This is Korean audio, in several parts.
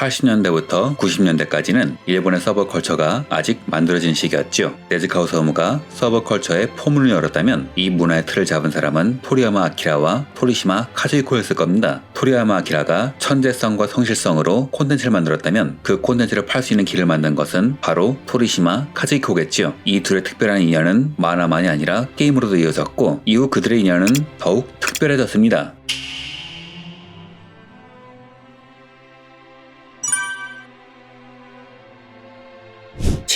80년대부터 90년대까지는 일본의 서버 컬처가 아직 만들어진 시기였죠. 네즈카오 서무가 서버 컬처의 포문을 열었다면 이 문화의 틀을 잡은 사람은 토리야마 아키라와 토리시마 카즈이코였을 겁니다. 토리야마 아키라가 천재성과 성실성으로 콘텐츠를 만들었다면 그 콘텐츠를 팔 수 있는 길을 만든 것은 바로 토리시마 카즈이코겠지요. 이 둘의 특별한 인연은 만화만이 아니라 게임으로도 이어졌고 이후 그들의 인연은 더욱 특별해졌습니다.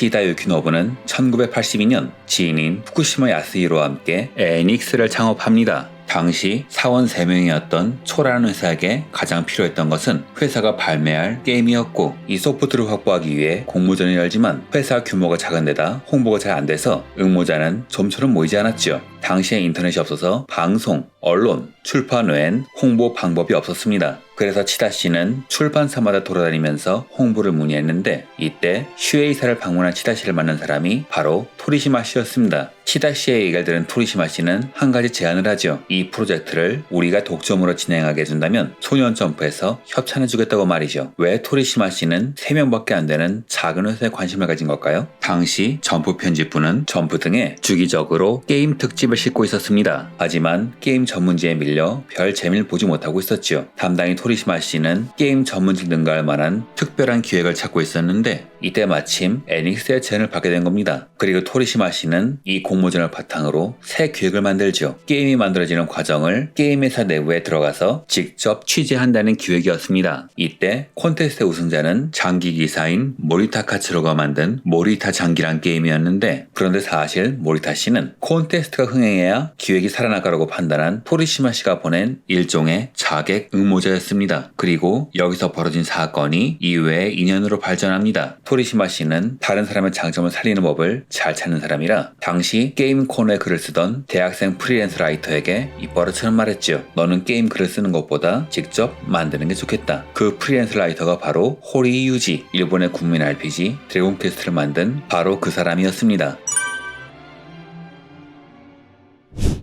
치다 유키노부는 1982년 지인인 후쿠시마 야스히로와 함께 에닉스를 창업합니다. 당시 사원 3명이었던 초라는 회사에게 가장 필요했던 것은 회사가 발매할 게임이었고 이 소프트를 확보하기 위해 공모전을 열지만 회사 규모가 작은 데다 홍보가 잘 안 돼서 응모자는 좀처럼 모이지 않았죠. 당시에 인터넷이 없어서 방송, 언론, 출판 외엔 홍보 방법이 없었습니다. 그래서 치다 씨는 출판사마다 돌아다니면서 홍보를 문의했는데 이때 슈에이사를 방문한 치다 씨를 만난 사람이 바로 토리시마 씨였습니다. 치다 씨의 얘기를 들은 토리시마 씨는 한 가지 제안을 하죠. 이 프로젝트를 우리가 독점으로 진행하게 해준다면 소년 점프에서 협찬해주겠다고 말이죠. 왜 토리시마 씨는 3명밖에 안 되는 작은 회사에 관심을 가진 걸까요? 당시 점프 편집부는 점프 등에 주기적으로 게임 특집을 싣고 있었습니다. 하지만 게임 전문지에 밀려 별 재미를 보지 못하고 있었죠. 담당인 토리시마 씨는 게임 전문지 능가할 만한 특별한 기획을 찾고 있었는데 이때 마침 애닉스의 제안을 받게 된 겁니다. 그리고 토리시마 씨는 이 공모전을 바탕으로 새 기획을 만들죠. 게임이 만들어지는 과정을 게임 회사 내부에 들어가서 직접 취재한다는 기획이었습니다. 이때 콘테스트 우승자는 장기 기사인 모리타 카츠로가 만든 모리타 장기란 게임이었는데 그런데 사실 모리타 씨는 콘테스트가 흥행해야 기획이 살아나가라고 판단한 토리시마 씨가 보낸 일종의 자객 응모자였습니다. 그리고 여기서 벌어진 사건이 이후에 인연으로 발전합니다. 토리시마 씨는 다른 사람의 장점을 살리는 법을 잘 찾는 사람이라 당시 게임 코너에 글을 쓰던 대학생 프리랜서 라이터에게 입버릇처럼 말했죠. 너는 게임 글을 쓰는 것보다 직접 만드는 게 좋겠다. 그 프리랜서 라이터가 바로 호리 유지, 일본의 국민 RPG 드래곤 퀘스트를 만든 바로 그 사람이었습니다.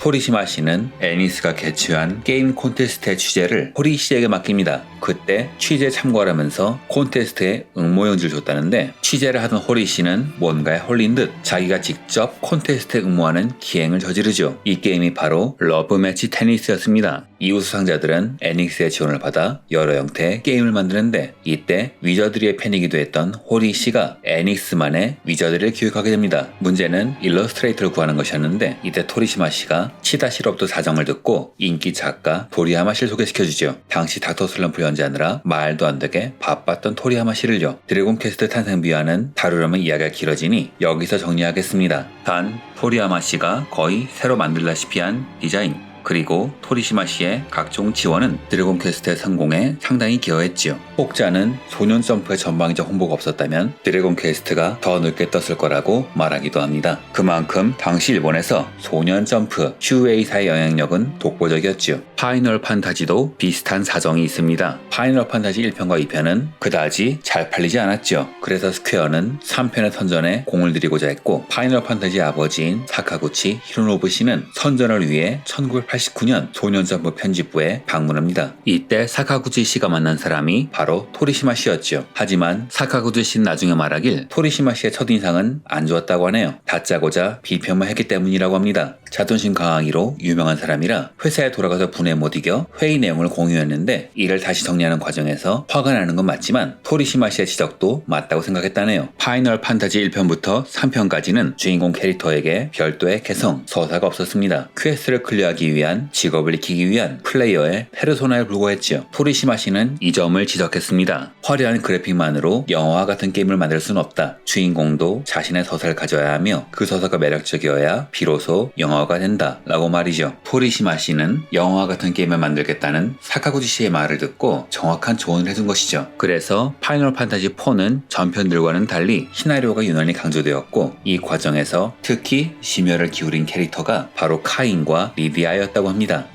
토리시마 씨는 애니스가 개최한 게임 콘테스트의 취재를 호리 씨에게 맡깁니다. 그때 취재 참고를 하면서 콘테스트에 응모용지를 줬다는데 취재를 하던 호리 씨는 뭔가에 홀린 듯 자기가 직접 콘테스트에 응모하는 기행을 저지르죠. 이 게임이 바로 러브매치 테니스였습니다. 이후 수상자들은 애닉스의 지원을 받아 여러 형태의 게임을 만드는데 이때 위저드리의 팬이기도 했던 호리 씨가 애닉스만의 위저드리를 기획하게 됩니다. 문제는 일러스트레이터를 구하는 것이었는데 이때 토리시마 씨가 치다 씨로부터 사정을 듣고 인기 작가 도리야마 씨를 소개시켜주죠. 당시 닥터 슬럼프 연재하느라 말도 안 되게 바빴던 토리야마 씨를요. 드래곤 퀘스트 탄생 비화는 다루려면 이야기가 길어지니 여기서 정리하겠습니다. 단 토리야마 씨가 거의 새로 만들다시피 한 디자인 그리고 토리시마 씨의 각종 지원은 드래곤 퀘스트의 성공에 상당히 기여했지요. 혹자는 소년 점프의 전방위적 홍보가 없었다면 드래곤 퀘스트가 더 늦게 떴을 거라고 말하기도 합니다. 그만큼 당시 일본에서 소년 점프, 슈에이사의 영향력은 독보적이었지요. 파이널 판타지도 비슷한 사정이 있습니다. 파이널 판타지 1편과 2편은 그다지 잘 팔리지 않았죠. 그래서 스퀘어는 3편의 선전에 공을 들이고자 했고 파이널 판타지의 아버지인 사카구치 히로노부 씨는 선전을 위해 1989년 소년점프 편집부에 방문합니다. 이때 사카구치 씨가 만난 사람이 바로 토리시마 씨였죠. 하지만 사카구치 씨는 나중에 말하길 토리시마 씨의 첫인상은 안 좋았다고 하네요. 다짜고자 비평만 했기 때문이라고 합니다. 자존심 강하기로 유명한 사람이라 회사에 돌아가서 분에 못 이겨 회의 내용을 공유했는데 이를 다시 정리하는 과정에서 화가 나는 건 맞지만 토리시마 씨의 지적도 맞다고 생각했다네요. 파이널 판타지 1편부터 3편까지는 주인공 캐릭터에게 별도의 개성, 서사가 없었습니다. 퀘스트를 클리어하기 위한 직업을 익히기 위한 플레이어의 페르소나에 불과했지요. 토리시마 씨는 이 점을 지적했습니다. 화려한 그래픽만으로 영화와 같은 게임을 만들 수는 없다. 주인공도 자신의 서사를 가져야 하며 그 서사가 매력적이어야 비로소 영화 가 된다. 라고 말이죠. 토리시마 씨는 영화와 같은 게임을 만들겠다는 사카구지 씨의 말을 듣고 정확한 조언을 해준 것이죠. 그래서 파이널 판타지 4는 전편들과는 달리 시나리오가 유난히 강조되었고 이 과정에서 특히 심혈을 기울인 캐릭터가 바로 카인과 리디아였다고 합니다.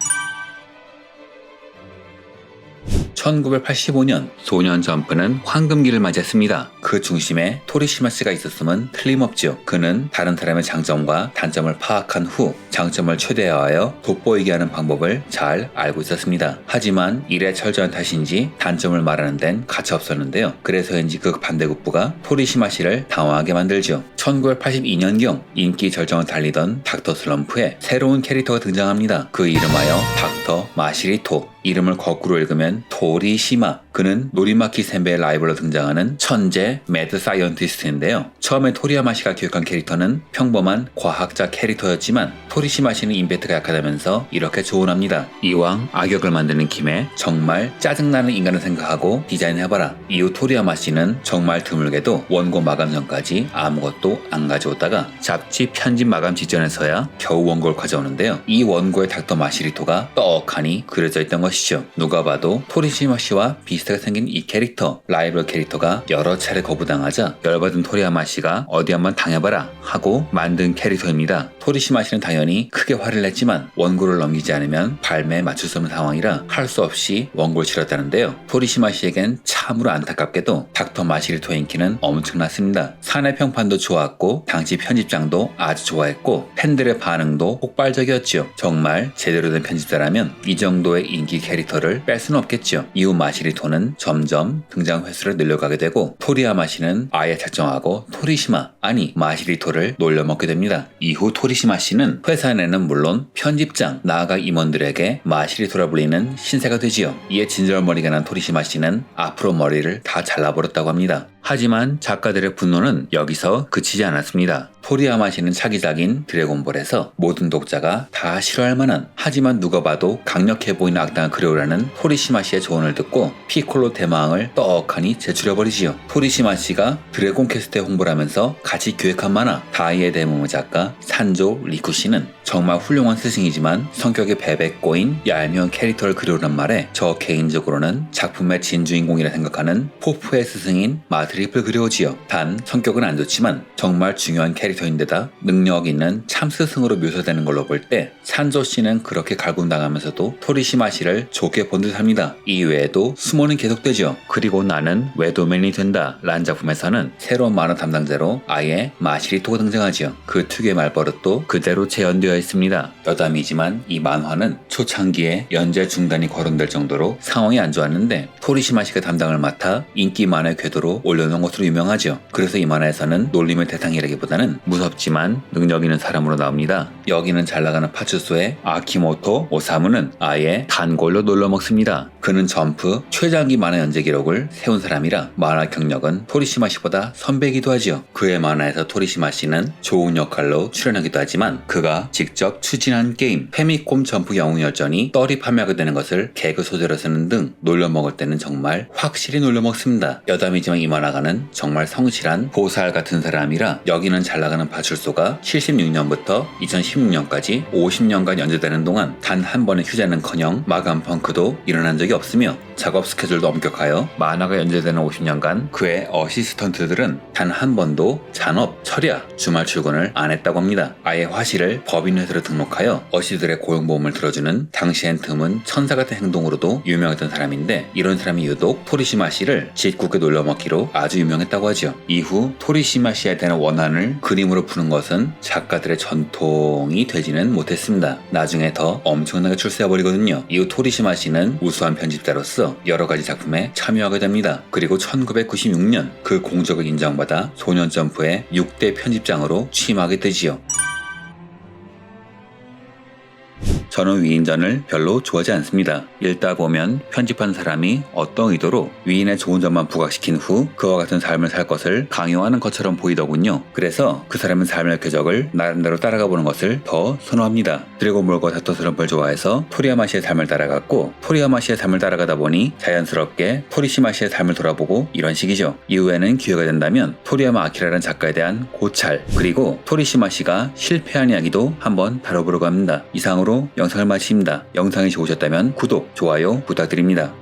1985년 소년 점프는 황금기를 맞이했습니다. 그 중심에 토리시마 씨가 있었음은 틀림없죠. 그는 다른 사람의 장점과 단점을 파악한 후 장점을 최대화하여 돋보이게 하는 방법을 잘 알고 있었습니다. 하지만 일에 철저한 탓인지 단점을 말하는 데는 가치 없었는데요. 그래서인지 그 반대급부가 토리시마 씨를 당황하게 만들죠. 1982년경 인기 절정을 달리던 닥터 슬럼프에 새로운 캐릭터가 등장합니다. 그 이름하여 닥터 마시리토. 이름을 거꾸로 읽으면 토리시마. 그는 노리마키 센베의 라이벌로 등장하는 천재 매드 사이언티스트인데요. 처음에 토리야마 씨가 기획한 캐릭터는 평범한 과학자 캐릭터였지만 토리시마 씨는 임팩트가 약하다면서 이렇게 조언합니다. 이왕 악역을 만드는 김에 정말 짜증나는 인간을 생각하고 디자인해봐라. 이후 토리야마 씨는 정말 드물게도 원고 마감 전까지 아무것도 안 가져오다가 잡지 편집 마감 직전에서야 겨우 원고를 가져오는데요. 이 원고에 닥터 마시리토가 떡하니 그려져 있던 것이죠. 누가 봐도 토리시마 씨와 비슷 하게 생긴 이 캐릭터, 라이벌 캐릭터가 여러 차례 거부당하자 열받은 토리야마 씨가 어디 한번 당해봐라 하고 만든 캐릭터입니다. 토리시마 씨는 당연히 크게 화를 냈지만 원고를 넘기지 않으면 발매에 맞출 수 없는 상황이라 할 수 없이 원고를 치렀다는데요. 토리시마 씨에겐 참으로 안타깝게도 닥터 마시리토의 인기는 엄청났습니다. 사내 평판도 좋았고 당시 편집장도 아주 좋아했고 팬들의 반응도 폭발적이었죠. 정말 제대로 된 편집자라면 이 정도의 인기 캐릭터를 뺄 수는 없겠죠. 이후 마시리 토는 점점 등장 횟수를 늘려가게 되고 토리야마 씨는 아예 작정하고 토리시마 아니 마시리토를 놀려먹게 됩니다. 이후 토리시마 씨는 회사 내는 물론 편집장 나아가 임원들에게 마시리토라 불리는 신세가 되지요. 이에 진절머리가 난 토리시마 씨는 앞으로 머리를 다 잘라버렸다고 합니다. 하지만 작가들의 분노는 여기서 그치지 않았습니다. 토리야마 씨는 차기작인 드래곤볼에서 모든 독자가 다 싫어할 만한 하지만 누가 봐도 강력해 보이는 악당을 그려오라는 토리시마 씨의 조언을 듣고 피콜로 대마왕을 떡하니 제출해버리지요. 토리시마 씨가 드래곤 캐스트에 홍보를 하면서 같이 기획한 만화 다이의 대모모 작가 산조 리쿠 씨는 정말 훌륭한 스승이지만 성격이 베베 꼬인 얄미운 캐릭터를 그려오란 말에 저 개인적으로는 작품의 진주인공이라 생각하는 포프의 스승인 마드 리프를 그려오지요. 단 성격은 안 좋지만 정말 중요한 캐릭터인데다 능력 있는 참 스승으로 묘사되는 걸로 볼 때 산조 씨는 그렇게 갈굼당하면서도 토리시마 씨를 좋게 본 듯합니다. 이외에도 수모는 계속되죠. 그리고 나는 외도맨이 된다 란 작품에서는 새로운 만화 담당자로 아예 마시리토가 등장하지요. 그 특유의 말버릇도 그대로 재현되어 있습니다. 여담이지만 이 만화는 초창기에 연재 중단이 거론될 정도로 상황이 안 좋았는데 토리시마 씨가 담당을 맡아 인기 만화의 궤도로 올려 놓은 것으로 유명하죠. 그래서 이 만화에서는 놀림의 대상이라기보다는 무섭지만 능력 있는 사람으로 나옵니다. 여기는 잘 나가는 파츠소의 아키모토 오사무는 아예 단골로 놀러 먹습니다. 그는 점프 최장기 만화 연재 기록을 세운 사람이라 만화 경력은 토리시마 씨보다 선배이기도 하지요. 그의 만화에서 토리시마 씨는 좋은 역할로 출연하기도 하지만 그가 직접 추진한 게임 페미콤 점프 영웅열전이 떨이 판매하게 되는 것을 개그 소재로 쓰는 등 놀려 먹을 때는 정말 확실히 놀려 먹습니다. 여담이지만 이 만화가 는 정말 성실한 보살 같은 사람이라 여기는 잘 나가는 파출소가 76년부터 2016년까지 50년간 연재되는 동안 단 한 번의 휴재는커녕 마감 펑크도 일어난 적이 없으며 작업 스케줄도 엄격하여 만화가 연재되는 50년간 그의 어시스턴트들은 단 한 번도 잔업, 철야, 주말 출근을 안 했다고 합니다. 아예 화실을 법인회사로 등록하여 어시들의 고용보험을 들어주는 당시엔 드문 천사 같은 행동으로도 유명했던 사람인데 이런 사람이 유독 토리시마 씨를 짓궂게 놀려먹기로 아주 유명했다고 하죠. 이후 토리시마 씨에 대한 원한을 그림으로 푸는 것은 작가들의 전통이 되지는 못했습니다. 나중에 더 엄청나게 출세해버리거든요. 이후 토리시마 씨는 우수한 편집자로서 여러 가지 작품에 참여하게 됩니다. 그리고 1996년 그 공적을 인정받아 소년점프의 6대 편집장으로 취임하게 되지요. 저는 위인전을 별로 좋아하지 않습니다. 읽다 보면 편집한 사람이 어떤 의도로 위인의 좋은 점만 부각시킨 후 그와 같은 삶을 살 것을 강요하는 것처럼 보이더군요. 그래서 그 사람의 삶의 궤적을 나름대로 따라가 보는 것을 더 선호합니다. 드래곤볼과 다토 스럼프를 좋아해서 토리야마 씨의 삶을 따라갔고 토리야마 씨의 삶을 따라가다 보니 자연스럽게 토리시마 씨의 삶을 돌아보고 이런 식이죠. 이후에는 기회가 된다면 토리야마 아키라라는 작가에 대한 고찰 그리고 토리시마 씨가 실패한 이야기도 한번 다뤄보려고 합니다. 이상으로 영상을 마칩니다. 영상이 좋으셨다면 구독, 좋아요 부탁드립니다.